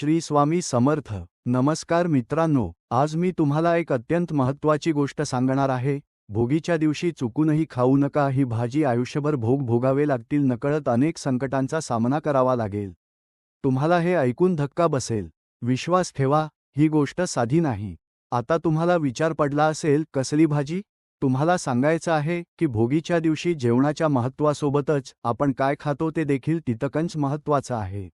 श्री स्वामी समर्थ. नमस्कार मित्रांनो आज मी तुम्हाला एक अत्यंत महत्त्वाची गोष्ट सांगणार आहे. भोगीच्या दिवशी चुकूनही खाऊ नका ही भाजी आयुष्यभर भोग भोगावे लागतील नकळत अनेक संकटांचा सामना करावा लागेल. तुम्हाला हे ऐकून धक्का बसेल. विश्वास ठेवा ही गोष्ट साधी नाही. आता तुम्हाला विचार पडला असेल कसली भाजी? तुम्हाला सांगायचं आहे की भोगीच्या दिवशी जेवणाच्या महत्त्वासोबतच आपण काय खातो ते देखील तितकंच महत्त्वाचं आहे.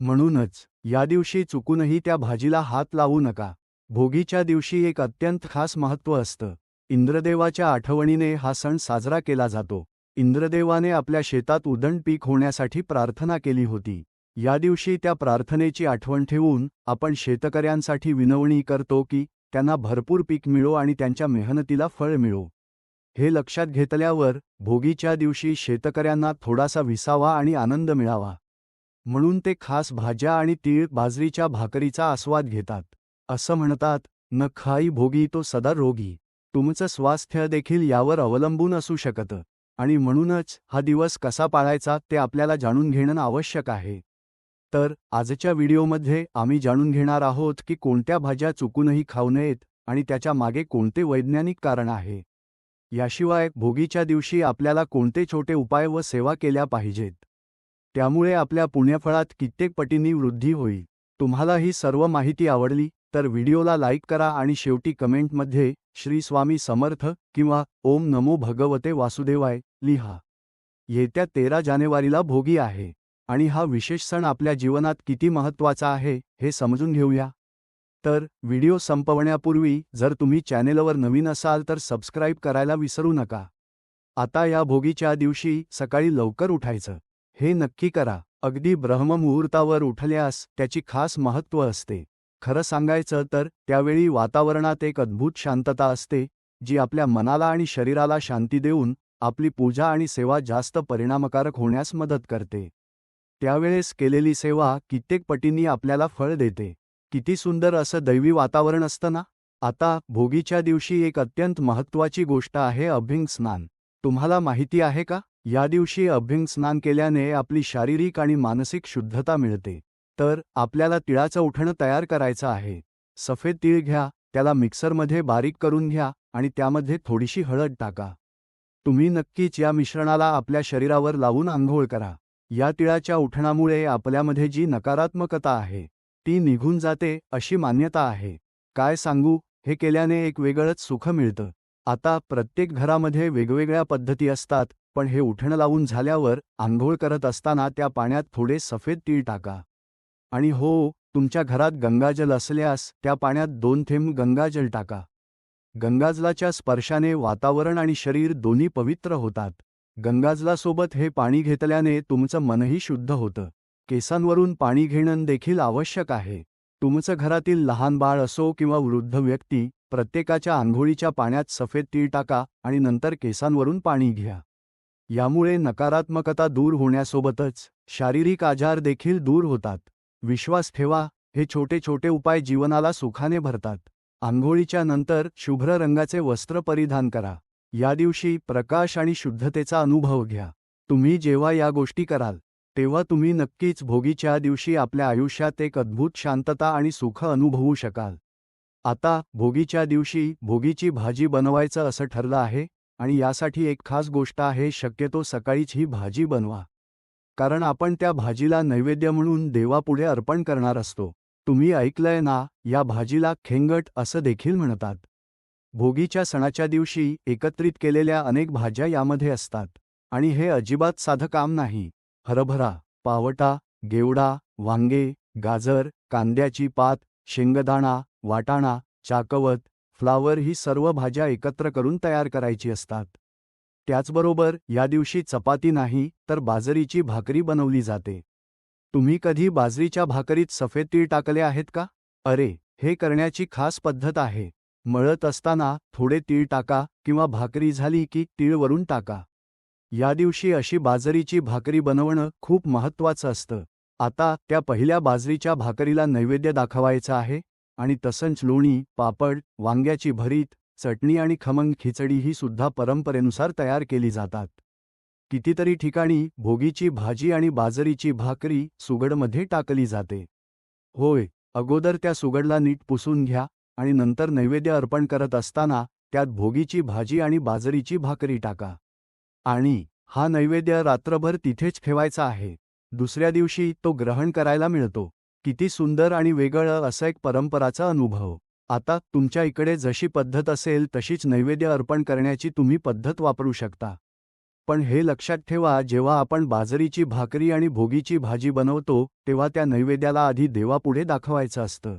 म्हणूनच या दिवशी चुकूनही त्या भाजीला हात लावू नका. भोगीच्या दिवशी एक अत्यंत खास महत्त्व असतं. इंद्रदेवाच्या आठवणीने हा सण साजरा केला जातो. इंद्रदेवाने आपल्या शेतात उदण पीक होण्यासाठी प्रार्थना केली होती. या दिवशी त्या प्रार्थनेची आठवण ठेवून आपण शेतकऱ्यांसाठी विनवणी करतो की त्यांना भरपूर पीक मिळो आणि त्यांच्या मेहनतीला फळ मिळो. हे लक्षात घेतल्यावर भोगीच्या दिवशी शेतकऱ्यांना थोडासा विसावा आणि आनंद मिळावा. म्हणून ते खास भाज्या आणि तीळ बाजरीच्या भाकरीचा आस्वाद घेतात. असं म्हणतात न खाई भोगी तो सदा रोगी. तुमचं स्वास्थ्य देखील यावर अवलंबून असू शकतं. आणि म्हणूनच हा दिवस कसा पाळायचा ते आपल्याला जाणून घेणं आवश्यक आहे तर आजच्या व्हिडिओमध्ये आम्ही जाणून घेणार आहोत की कोणत्या भाज्या चुकूनही खाऊ नयेत आणि त्याच्यामागे कोणते वैज्ञानिक कारण आहे. याशिवाय भोगीच्या दिवशी आपल्याला कोणते छोटे उपाय व सेवा केल्या पाहिजेत. त्यामुळे आपल्या पुण्यफळात कित्येक पटींनी वृद्धी होईल तुम्हाला ही सर्व माहिती आवडली तर व्हिडिओला लाईक करा आणि शेवटी कमेंटमध्ये श्री स्वामी समर्थ किंवा ओम नमो भगवते वासुदेवाय लिहा. येत्या तेरा जानेवारीला भोगी आहे. आणि हा विशेष सण आपल्या जीवनात किती महत्त्वाचा आहे हे समजून घेऊया. तर व्हिडिओ संपवण्यापूर्वी जर तुम्ही चॅनेलवर नवीन असाल तर सबस्क्राईब करायला विसरू नका. आता या भोगीच्या दिवशी सकाळी लवकर उठायचं. हे नक्की करा. अगदी ब्रह्ममुहूर्तावर उठल्यास त्याची खास महत्त्व असते. खरं सांगायचं तर त्यावेळी वातावरणात एक अद्भुत शांतता असते जी आपल्या मनाला आणि शरीराला शांती देऊन आपली पूजा आणि सेवा जास्त परिणामकारक होण्यास मदत करते. त्यावेळेस केलेली सेवा कित्येक पटींनी आपल्याला फळ देते. किती सुंदर असं दैवी वातावरण असतं ना? आता भोगीच्या दिवशी एक अत्यंत महत्त्वाची गोष्ट आहे अभ्यंग स्नान. तुम्हाला माहिती आहे का? या दिवशी अभ्यंग स्नान केल्याने आपली शारीरिक आणि मानसिक शुद्धता मिळते. तर आपल्याला तिळाचं उठणं तयार करायचं आहे. सफेद तिळ घ्या त्याला मिक्सरमध्ये बारीक करून घ्या आणि त्यामध्ये थोडीशी हळद टाका. तुम्ही नक्कीच या मिश्रणाला आपल्या शरीरावर लावून आंघोळ करा. या तिळाच्या उठणामुळे आपल्यामध्ये जी नकारात्मकता आहे ती निघून जाते अशी मान्यता आहे. काय सांगू? हे केल्याने एक वेगळंच सुख मिळतं. आता प्रत्येक घरामध्ये वेगवेगळ्या पद्धती असतात पण हे उठणं लावून झाल्यावर आंघोळ करत असताना त्या पाण्यात थोडे सफेद तीळ टाका. आणि हो तुमच्या घरात गंगाजल असल्यास त्या पाण्यात दोन थेंब गंगाजल टाका. गंगाजलाच्या स्पर्शाने वातावरण आणि शरीर दोन्ही पवित्र होतात. गंगाजलासोबत हे पाणी घेतल्याने तुमचं मनही शुद्ध होतं. केसांवरून पाणी घेणं देखील आवश्यक आहे. तुमचं घरातील लहान बाळ असो किंवा वृद्ध व्यक्ती प्रत्येकाच्या आंघोळीच्या पाण्यात सफेद तीळ टाका आणि नंतर केसांवरून पाणी घ्या. यामुळे नकारात्मकता दूर होण्यासोबतच शारीरिक आजार देखील दूर होतात. विश्वास ठेवा हे छोटे छोटे उपाय जीवनाला सुखाने भरतात. आंघोळीच्या नंतर शुभ्र रंगाचे वस्त्र परिधान करा. या दिवशी प्रकाश आणि शुद्धतेचा अनुभव घ्या. तुम्ही जेव्हा या गोष्टी कराल तेव्हा तुम्ही नक्कीच भोगीच्या दिवशी आपल्या आयुष्यात एक अद्भुत शांतता आणि सुख अनुभवू शकाल. आता भोगीच्या दिवशी भोगीची भाजी बनवायचं असं ठरलं आहे आणि यासाठी एक खास गोष्ट आहे शक्यतो सकाळीच ही भाजी बनवा. कारण आपण त्या भाजीला नैवेद्य म्हणून देवापुढे अर्पण करणार असतो. तुम्ही ऐकलंय ना या भाजीला खेंगट असं देखील म्हणतात. भोगीच्या सणाच्या दिवशी एकत्रित केलेल्या अनेक भाज्या यामध्ये असतात. आणि हे अजिबात साधं काम नाही. हरभरा पावटा गेवडा वांगे गाजर कांद्याची पात शेंगदाणा वाटाणा चाकवत फ्लावर ही सर्व भाज्या एकत्र करून तयार करायची असतात. त्याचबरोबर या दिवशी चपाती नाही तर बाजरीची भाकरी बनवली जाते. तुम्ही कधी बाजरीच्या भाकरीत सफेद तीळ टाकले आहेत का? अरे हे करण्याची खास पद्धत आहे. मळत असताना थोडे तीळ टाका किंवा भाकरी झाली की तीळ वरून टाका. या दिवशी अशी बाजरीची भाकरी बनवणं खूप महत्त्वाचं असतं. आता त्या पहिल्या बाजरीच्या भाकरीला नैवेद्य दाखवायचं आहे आणि तसंच लोणी पापड वांग्याची भरीत चटणी आणि खमंग खिचडी ही सुद्धा परंपरेनुसार तयार केली जातात. कितीतरी ठिकाणी भोगीची भाजी आणि बाजरीची भाकरी सुगडमध्ये टाकली जाते. होय अगोदर त्या सुगडला नीट पुसून घ्या आणि नंतर नैवेद्य अर्पण करत असताना त्यात भोगीची भाजी आणि बाजरीची भाकरी टाका. आणि हा नैवेद्य रात्रभर तिथेच ठेवायचा आहे. दुसऱ्या दिवशी तो ग्रहण करायला मिळतो. किती सुंदर आणि वेगळं असा एक परंपराचा अनुभव. आता तुमच्या इकडे जशी पद्धत असेल तशीच नैवेद्य अर्पण करण्याची तुम्ही पद्धत वापरू शकता. पण हे लक्षात ठेवा जेव्हा आपण बाजरीची भाकरी आणि भोगीची भाजी बनवतो तेव्हा त्या नैवेद्याला आधी देवापुढे दाखवायचं असतं.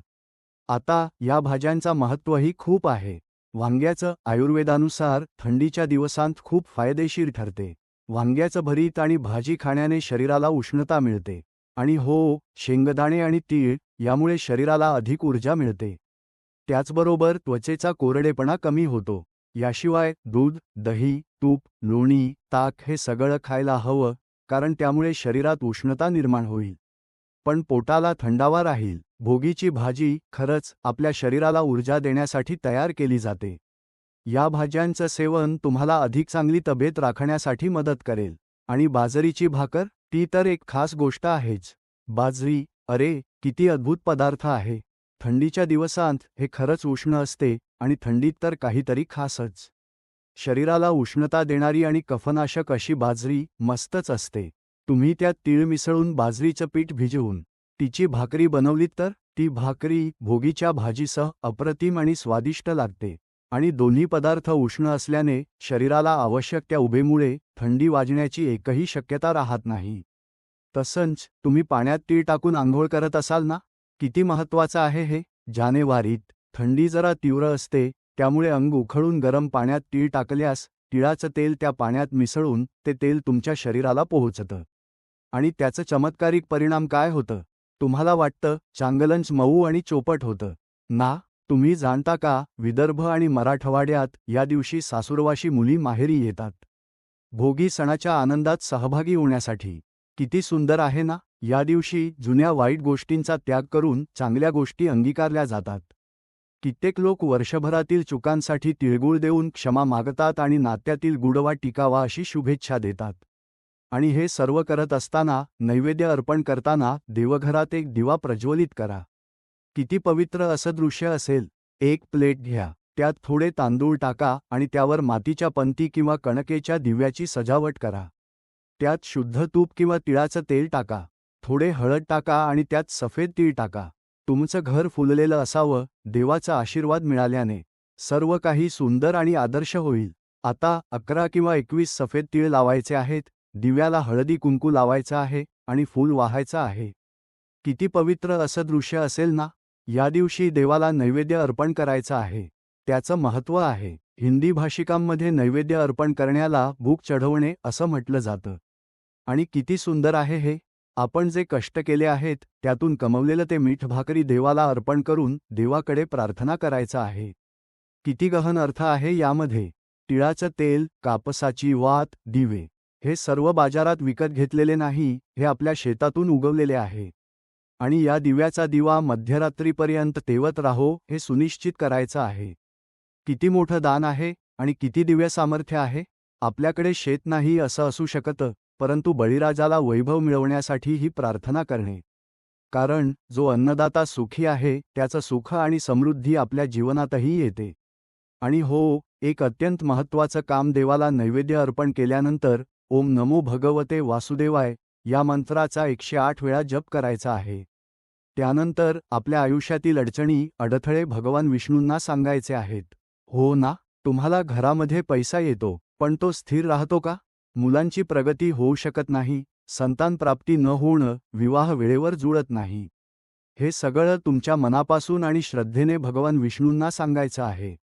आता या भाज्यांचा महत्त्वही खूप आहे. वांग्याचं आयुर्वेदानुसार थंडीच्या दिवसांत खूप फायदेशीर ठरते. वांग्याचं भरीत आणि भाजी खाण्याने शरीराला उष्णता मिळते. आणि हो शेंगदाणे आणि तीळ यामुळे शरीराला अधिक ऊर्जा मिळते. त्याचबरोबर त्वचेचा कोरडेपणा कमी होतो. याशिवाय दूध दही तूप लोणी ताक हे सगळं खायला हवं कारण त्यामुळे शरीरात उष्णता निर्माण होईल. पण पोटाला थंडावा राहील. भोगीची भाजी खरंच आपल्या शरीराला ऊर्जा देण्यासाठी तयार केली जाते. या भाज्यांचं सेवन तुम्हाला अधिक चांगली तब्येत राखण्यासाठी मदत करेल. आणि बाजरीची भाकर ती तर एक खास गोष्ट आहेच. बाजरी अरे किती अद्भुत पदार्थ आहे. थंडीच्या दिवसांत हे खरंच उष्ण असते आणि थंडीत तर काहीतरी खासच. शरीराला उष्णता देणारी आणि कफनाशक अशी बाजरी मस्तच असते. तुम्ही त्यात तीळ मिसळून बाजरीचं पीठ भिजवून तिची भाकरी बनवलीत तर ती भाकरी भोगीच्या भाजीसह अप्रतिम आणि स्वादिष्ट लागते आणि दोन्ही पदार्थ उष्ण असल्याने शरीराला आवश्यक त्या उभेमुळे थंडी वाजण्याची एकही शक्यता राहत नाही. तसंच तुम्ही पाण्यात तीळ टाकून आंघोळ करत असाल ना? किती महत्वाचं आहे हे? जानेवारीत थंडी जरा तीव्र असते त्यामुळे अंग उखळून गरम पाण्यात तीळ टाकल्यास तिळाचं तेल त्या पाण्यात मिसळून ते तेल तुमच्या शरीराला पोहोचतं. आणि त्याचं चमत्कारिक परिणाम काय होतं? तुम्हाला वाटतं चांगलंच मऊ आणि चोपट होतं. ना तुम्ही जाणता का विदर्भ आणि मराठवाड्यात या दिवशी सासुरवाशी मुली माहेरी येतात? भोगी सणाच्या आनंदात सहभागी होण्यासाठी. किती सुंदर आहे ना या दिवशी जुन्या वाईट गोष्टींचा त्याग करून चांगल्या गोष्टी अंगीकारल्या जातात. कित्येक लोक वर्षभरातील चुकांसाठी तिळगुळ देऊन क्षमा मागतात आणि नात्यातील गुडवा टिकावा अशी शुभेच्छा देतात. आणि हे सर्व करत असताना नैवेद्य अर्पण करताना देवघरात एक दिवा प्रज्वलित करा. किती पवित्र असं दृश्य असेल. एक प्लेट घ्या. त्यात थोडे तांदूळ टाका आणि त्यावर मातीच्या पंती किंवा कणकेच्या दिव्याची सजावट करा. त्यात शुद्ध तूप किंवा तिळाचं तेल टाका. थोडे हळद टाका आणि त्यात सफेद तीळ टाका. तुमचं घर फुललेलं असावं देवाचा आशीर्वाद मिळाल्याने. सर्व काही सुंदर आणि आदर्श होईल. आता अकरा किंवा एकवीस सफेद तीळ लावायचे आहेत. दिव्याला हळदी कुंकू लावायचं आहे आणि फूल वाहायचं आहे. किती पवित्र असं दृश्य असेल ना? या दिवशी देवाला नैवेद्य अर्पण करायचं आहे. त्याचं महत्त्व आहे. हिंदी भाषिकांमध्ये नैवेद्य अर्पण करण्याला भूक चढवणे असं म्हटलं जातं. आणि किती सुंदर आहे हे. आपण जे कष्ट केले आहेत त्यातून कमवलेलं ते मीठ भाकरी देवाला अर्पण करून देवाकडे प्रार्थना करायचं आहे. किती गहन अर्थ आहे यामध्ये. तिळाचं तेल कापसाची वात दिवे. हे सर्व बाजारात विकत घेतलेले नाही हे आपल्या शेतातून उगवलेले आहे. आणि या दिव्याचा दिवा मध्यरात्रीपर्यंत तेवत राहो हे सुनिश्चित करायचं आहे. किती मोठं दान आहे आणि किती दिव्य सामर्थ्य आहे? आपल्याकडे शेत नाही असं असू शकतं परंतु बळीराजाला वैभव मिळवण्यासाठी ही प्रार्थना करणे. कारण जो अन्नदाता सुखी आहे त्याचं सुख आणि समृद्धी आपल्या जीवनातही येते. आणि हो एक अत्यंत महत्त्वाचं काम देवाला नैवेद्य अर्पण केल्यानंतर ओम नमो भगवते वासुदेवाय या मंत्राचा एकशे आठ वेळा जप करायचा आहे. त्यानंतर आपल्या आयुष्यातील अडचणी अडथळे भगवान विष्णूंना सांगायचे आहेत. हो ना तुम्हाला घरामध्ये पैसा येतो पण तो स्थिर राहतो का? मुलांची प्रगती होऊ शकत नाही संतान प्राप्ती न होणं विवाह वेळेवर जुळत नाही. हे सगळं तुमच्या मनापासून आणि श्रद्धेने भगवान विष्णूंना सांगायचं आहे.